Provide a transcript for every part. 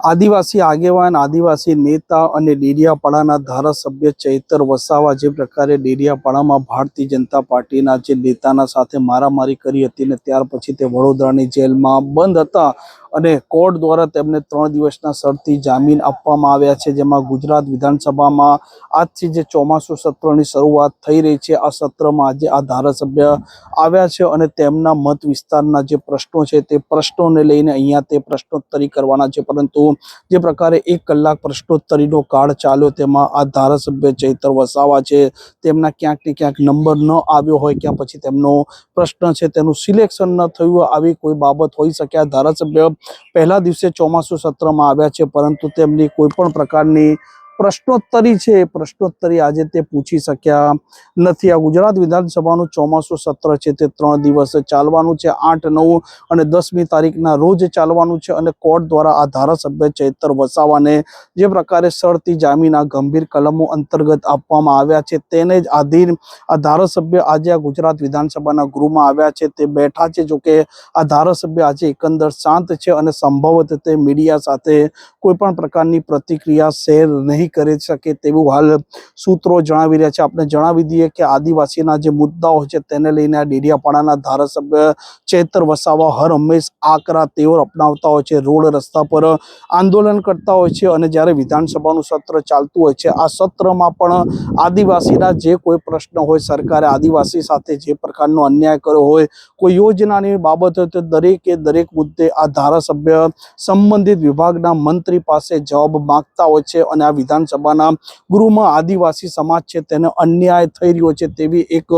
આદિવાસી આગેવાન, આદિવાસી નેતા અને ડેડિયાપાડાના ધારાસભ્ય ચૈતર વસાવા જે પ્રકારે ડેડિયાપાડામાં ભારતીય જનતા પાર્ટીના જે નેતાના સાથે મારામારી કરી હતી ને ત્યાર પછી તે વડોદરાની જેલમાં બંધ હતા. અને કોર્ટ દ્વારા તેમને ત્રણ દિવસના શરતી જામીન આપવામાં આવ્યા છે, જેમાં ગુજરાત વિધાનસભામાં આજથી જે ચોમાસું સત્રની શરૂઆત થઈ રહી છે, આ સત્રમાં આજે આ ધારાસભ્ય આવ્યા છે અને તેમના મત વિસ્તારના જે પ્રશ્નો છે, તે પ્રશ્નોને લઈને અહીંયા તે પ્રશ્નોત્તરી કરવાના છે. પરંતુ જે પ્રકારે એક કલાક પ્રશ્નોત્તરીનો કાળ ચાલ્યો, તેમાં આ ધારાસભ્ય ચૈતર વસાવા છે. તેમના ક્યાંક ને ક્યાંક નંબર ન આવ્યો હોય, ક્યાં પછી તેમનો પ્રશ્ન છે, તેનું સિલેક્શન ન થયું આવી કોઈ બાબત હોઈ શકે. આ ધારાસભ્ય પહેલા દિવસે ચોમાસું સત્રમાં આવ્યા છે પરંતુ તેમની કોઈ પણ પ્રકારની પ્રશ્નોત્તરી છે, એ પ્રશ્નોત્તરી આજે તે પૂછી શક્યા નથી. આ ગુજરાત વિધાનસભાનું ચોમાસું સત્ર છે, તે ત્રણ દિવસ ચાલવાનું છે, આઠ, નવ અને દસમી તારીખના રોજ ચાલવાનું છે અને કોર્ટ દ્વારા આ ધારાસભ્ય ચૈતર વસાવાને જે પ્રકારે સરતી જામીન આ ગંભીર કલમો અંતર્ગત આપવામાં આવ્યા છે, તેને જ આધીન આ ધારાસભ્ય આજે આ ગુજરાત વિધાનસભાના ગૃહમાં આવ્યા છે. તે બેઠા છે જોકે આ ધારાસભ્ય આજે એકંદર શાંત છે અને સંભવત તે મીડિયા સાથે કોઈ પણ પ્રકારની પ્રતિક્રિયા શેર નહીં કરી શકે તેવું હાલ સૂત્રો જણાવી રહ્યા છે. આપણે જણાવી દઈએ કે આદિવાસીના જે મુદ્દાઓ છે તેને લઈને આ ડેડિયાપાડાના ધારાસભ્ય ચેતર વસાવા હર હંમેશ આકરા તેવર અપનાવતા હોય છે, રોડ રસ્તા પર આંદોલન કરતા હોય છે અને જ્યારે વિધાનસભાનું સત્ર ચાલતું હોય છે, આ સત્રમાં પણ આદિવાસીના જે કોઈ પ્રશ્ન હોય, સરકારે આદિવાસી સાથે જે પ્રકારનો અન્યાય કર્યો હોય, કોઈ યોજનાની બાબત હોય તો દરેકે દરેક મુદ્દે આ ધારાસભ્ય સંબંધિત વિભાગના મંત્રી પાસે જવાબ માંગતા હોય છે અને આ વિધાનસભાના ગૃહમાં આદિવાસી સમાજ છે તેને અન્યાય થઈ રહ્યો છે તેવી એક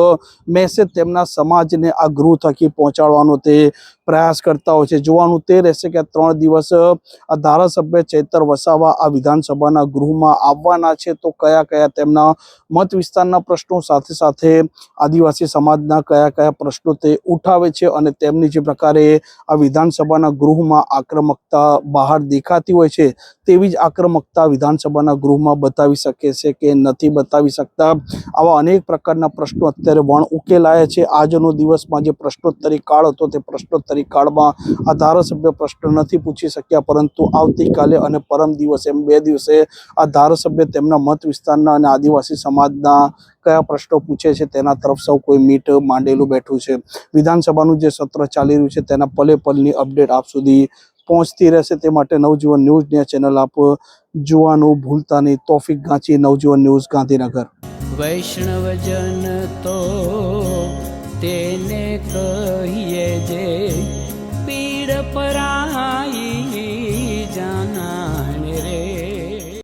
મેસેજ તેમના સમાજને આ ગૃહ થકી પહોંચાડવાનો તે પ્રયાસ કરતા હોય છે. જોવાનું તે રહેશે કે ત્રણ દિવસ આ ધારાસભ્ય ચૈતર વસાવા આ વિધાનસભાના ગૃહમાં આવવાના છે તો કયા કયા તેમના મત વિસ્તારના પ્રશ્નો સાથે સાથે આદિવાસી સમાજના કયા કયા પ્રશ્નો તે ઉઠાવે છે અને તેમની જે પ્રકારે આ વિધાનસભાના ગૃહમાં આક્રમકતા બહાર દેખાતી હોય છે તેવી જ આક્રમકતા વિધાનસભાના ગૃહમાં બતાવી શકે છે કે નથી બતાવી શકતા. આવા અનેક પ્રકારના પ્રશ્નો અત્યારે વણ ઉકેલાયા છે. આજનો દિવસમાં જે પ્રશ્નોત્તરી કાળ હતો તે પ્રશ્નોત્તરી કાળમાં આ ધારાસભ્ય પ્રશ્ન નથી પૂછી શક્યા, પરંતુ આવતીકાલે અને પરમ દિવસે એમ બે દિવસે આ ધારાસભ્ય તેમના મત વિસ્તારના અને આદિવાસી સમાજના કયા પ્રશ્નો પૂછે છે તેના તરફ સૌ કોઈ મીટ માંડેલું બેઠું છે. વિધાનસભાનું જે સત્ર ચાલી રહ્યું છે તેના પલે પલની અપડેટ આપ સુધી પહોંચતી રહેશે તે માટે નવજીવન ન્યૂઝની ચેનલ આપ જોવાનું ભૂલતા નહીં. તોફિક ગાંચી નવજીવન ન્યૂઝ ગાંધીનગર. વૈષ્ણવજન તો તેને કહીએ જે પીડ પરા